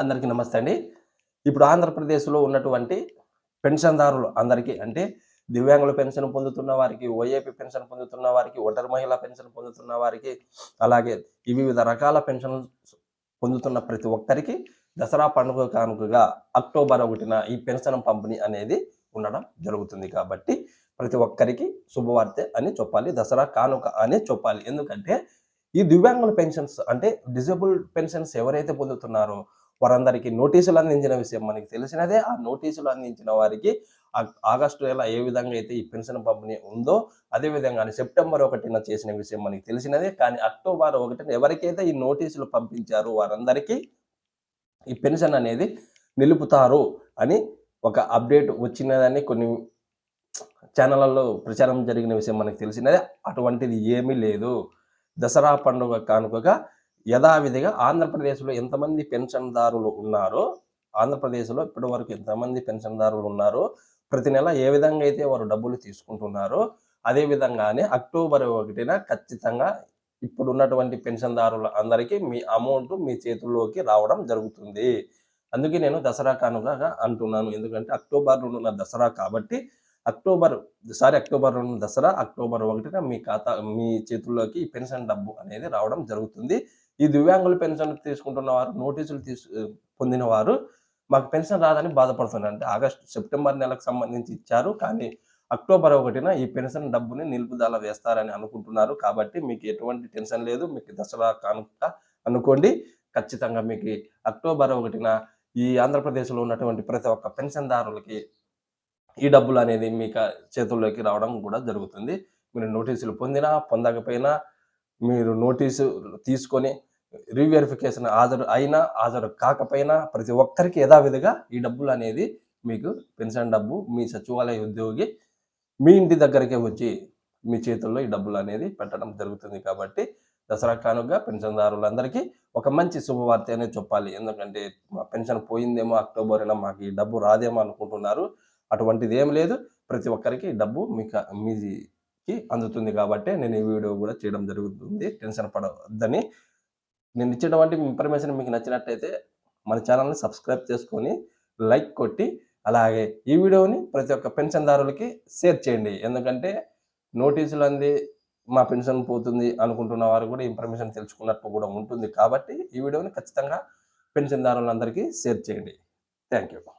అందరికీ నమస్తే అండి. ఇప్పుడు ఆంధ్రప్రదేశ్లో ఉన్నటువంటి పెన్షన్దారులు అందరికీ అంటే దివ్యాంగుల పెన్షన్ పొందుతున్న వారికి ఓఏపీ పెన్షన్ పొందుతున్న వారికి ఒంటరి మహిళ పెన్షన్ పొందుతున్న వారికి అలాగే వివిధ రకాల పెన్షన్ పొందుతున్న ప్రతి ఒక్కరికి దసరా పండుగ కానుకగా అక్టోబర్ ఒకటిన ఈ పెన్షన్ పంపిణీ అనేది ఉండడం జరుగుతుంది కాబట్టి ప్రతి ఒక్కరికి శుభవార్తె అని చెప్పాలి దసరా కానుక అని చెప్పాలి. ఎందుకంటే ఈ దివ్యాంగుల పెన్షన్స్ అంటే డిజేబుల్ పెన్షన్స్ ఎవరైతే పొందుతున్నారో వారందరికీ నోటీసులు అందించిన విషయం మనకి తెలిసినదే. ఆ నోటీసులు అందించిన వారికి ఆగస్టు నెల ఏ విధంగా అయితే ఈ పెన్షన్ పంపిణీ ఉందో అదేవిధంగానే సెప్టెంబర్ ఒకటిన చేసిన విషయం మనకి తెలిసినదే. కానీ అక్టోబర్ ఒకటిన ఎవరికైతే ఈ నోటీసులు పంపించారో వారందరికీ ఈ పెన్షన్ అనేది నిలుపుతారు అని ఒక అప్డేట్ వచ్చినదని కొన్ని ఛానళ్ళలో ప్రచారం జరిగిన విషయం మనకు తెలిసినదే. అటువంటిది ఏమీ లేదు. దసరా పండుగ కానుకగా యథావిధిగా ఆంధ్రప్రదేశ్లో ఎంతమంది పెన్షన్దారులు ఉన్నారో ఆంధ్రప్రదేశ్లో ఇప్పటి వరకు ఎంతమంది పెన్షన్దారులు ఉన్నారో ప్రతి నెల ఏ విధంగా అయితే వారు డబ్బులు తీసుకుంటున్నారో అదే విధంగానే అక్టోబర్ ఒకటిన ఖచ్చితంగా ఇప్పుడు ఉన్నటువంటి పెన్షన్దారుల అందరికీ మీ అమౌంట్ మీ చేతుల్లోకి రావడం జరుగుతుంది. అందుకే నేను దసరా కానుగా అంటున్నాను. ఎందుకంటే అక్టోబర్లో ఉన్న దసరా కాబట్టి అక్టోబర్ సారీ అక్టోబర్ రెండు దసరా అక్టోబర్ ఒకటిన మీ ఖాతా మీ చేతుల్లోకి పెన్షన్ డబ్బు అనేది రావడం జరుగుతుంది. ఈ దివ్యాంగుల పెన్షన్ తీసుకుంటున్న వారు నోటీసులు తీసు పొందిన వారు మాకు పెన్షన్ రాదని బాధపడుతున్నారు. అంటే ఆగస్టు సెప్టెంబర్ నెలకు సంబంధించి ఇచ్చారు. కానీ అక్టోబర్ ఒకటిన ఈ పెన్షన్ డబ్బుని నిలుపుదల వేస్తారని అనుకుంటున్నారు. కాబట్టి మీకు ఎటువంటి టెన్షన్ లేదు. మీకు దసరా కానుక అనుకోండి. ఖచ్చితంగా మీకు అక్టోబర్ ఒకటిన ఈ ఆంధ్రప్రదేశ్లో ఉన్నటువంటి ప్రతి ఒక్క పెన్షన్దారులకి ఈ డబ్బులు అనేది మీకు చేతుల్లోకి రావడం కూడా జరుగుతుంది. మీరు నోటీసులు పొందినా పొందకపోయినా మీరు నోటీసు తీసుకొని రీవెరిఫికేషన్ హాజరు అయినా హాజరు కాకపోయినా ప్రతి ఒక్కరికి యథావిధిగా ఈ డబ్బులు అనేది మీకు పెన్షన్ డబ్బు మీ సచివాలయ ఉద్యోగి మీ ఇంటి దగ్గరికే వచ్చి మీ చేతుల్లో ఈ డబ్బులు అనేది పెట్టడం జరుగుతుంది కాబట్టి దసరా కానుక పెన్షన్దారులందరికీ ఒక మంచి శుభవార్త అనేది చెప్పాలి. ఎందుకంటే మా పెన్షన్ పోయిందేమో అక్టోబర్ మాకు ఈ డబ్బు రాదేమో అనుకుంటున్నారు. అటువంటిది ఏం లేదు. ప్రతి ఒక్కరికి డబ్బు మీకు మీకి అందుతుంది కాబట్టి నేను ఈ వీడియో కూడా చేయడం జరుగుతుంది. టెన్షన్ పడవద్దని. నేను ఇచ్చినటువంటి ఇన్ఫర్మేషన్ మీకు నచ్చినట్టయితే మన ఛానల్ని సబ్స్క్రైబ్ చేసుకొని లైక్ కొట్టి అలాగే ఈ వీడియోని ప్రతి ఒక్క పెన్షన్దారులకి షేర్ చేయండి. ఎందుకంటే నోటీసులు అంది మా పెన్షన్ పోతుంది అనుకుంటున్న వారు కూడా ఇన్ఫర్మేషన్ తెలుసుకున్నట్టు కూడా ఉంటుంది. కాబట్టి ఈ వీడియోని ఖచ్చితంగా పెన్షన్దారులందరికీ షేర్ చేయండి. Thank you.